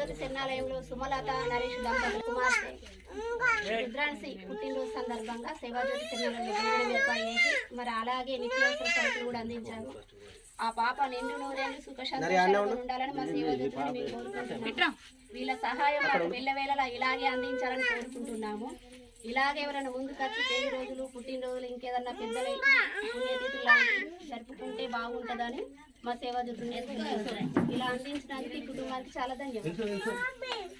జ్యోతి శరణాలయంలో సుమలత నరేష్ దంపతులు కుమార్తె రుద్రాన్సి పుట్టినరోజు సందర్భంగా సేవాజ్యోతి శరణాలయంలో భోజనం మరి అలాగే నిత్యావసర సరుకులు కూడా అందించారు. ఆ పాప నిండు నూరేళ్ళు సుఖశాంతి ఉండాలని మా సేవాజ్యోతిని మేము వీళ్ళ సహాయం వెళ్ళవేళలా ఇలాగే అందించాలని కోరుకుంటున్నాము. ఇలాగే ఎవరైనా ముందుకు వచ్చి పేరు రోజులు పుట్టినరోజులు ఇంకేదన్నా పెద్దల పుణ్యతిథులు జరుపుకుంటే బాగుంటుందని మా సేవాజ్యోతిని నేర్చుకుంటున్నాం ఇలా అందించడానికి ఈ కుటుంబానికి చాలా ధన్యవాదాలు.